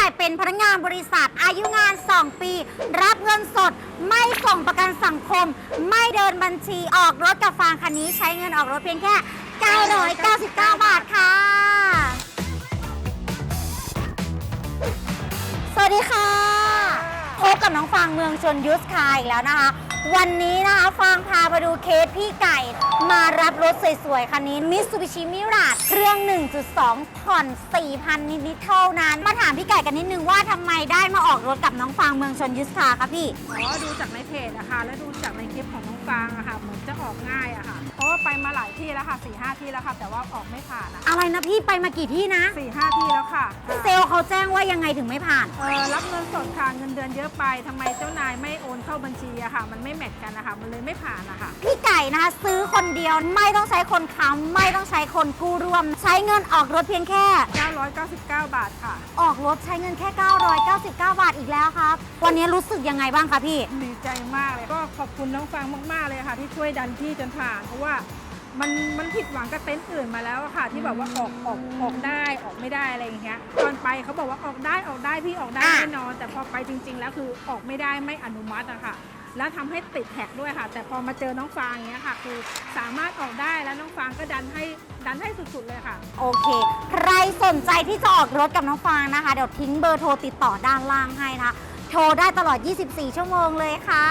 ก่เป็นพนักงานบริษัทอายุงาน 2 ปี รับเงินสด ไม่ส่งประกันสังคม ไม่เดินบัญชีออกรถกับฟางคันนี้ใช้เงินออกรถเพียงแค่ 999 บาทค่ะ สวัสดีค่ะ พบกับน้องฟางเมืองชนยุทธคาอีกแล้วนะคะวันนี้นะคะฟางพามาดูเคสพี่ไก่ มารับรถสวยๆ คันนี้มิ t ซูบิชิมิราดเครื่อง 1.2 ผ่อน 4,000 นิดๆเท่านั้น มาถามพี่ไก่กันนิดนึงว่าทำไมได้มาออกรถกับน้องฟางเมืองชนยุทธคาคะพี่ อ๋อดูจากในเพจอะค่ะ แล้วดูจากในคลิปของน้องฟางอะค่ะ เหมือนจะออกง่ายอะค่ะ เพราะว่าไปมาหลายที่แล้วค่ะ4ี่ห้าที่แล้วค่ะ แต่ว่าออกไม่ผ่านอะอะไรนะพี่ไปมากี่ที่นะ สี่ห้าที่แล้วค่ะเซลล์เขาแจ้งว่ายังไงถึงไม่ผ่าน เออรับเงินสดค่ะเงินเดือนเยอะไปทำไมเจ้านายไม่โอนเข้าบัญชีอะค่ะ มันไม่แมทกันนะคะ มันเลยไม่ผ่านอะค่ะพี่ไก่นะคะ ซื้อคนเดียวไม่ต้องใช้คนค้ำไม่ต้องใช้คนกู้ร่วม ใช้เงินออกรถเพียงแค่ 999 บาทค่ะ ออกรถใช้เงินแค่ 999 บาทอีกแล้วครับ วันนี้รู้สึกยังไงบ้างคะพี่ ดีใจมากเลย ก็ขอบคุณน้องฟางมากๆเลยค่ะ ที่ช่วยดันที่จนผ่านเพราะว่า มันมันผิดหวังกับเต็นท์อื่นมาแล้วอะค่ะ ที่แบบว่าออกออกออกได้ออกไม่ได้อะไรอย่างเงี้ยตอนไปเขาบอกว่าออกได้ออกได้พี่ออกได้อะแน่นอน แต่พอไปจริง ๆ แล้วคือออกไม่ได้ไม่อนุมัติอะค่ะ แล้วทำให้ติดแท็กด้วยค่ะ แต่พอมาเจอน้องฟางอย่างเงี้ยค่ะ คือสามารถออกได้แล้วน้องฟางก็ดันให้ดันให้สุดๆเลยค่ะ โอเค ใครสนใจที่จะออกรถกับน้องฟางนะคะ เดี๋ยวทิ้งเบอร์โทรติดต่อด้านล่างให้นะคะโทรได้ตลอด 24 ชั่วโมงเลยค่ะ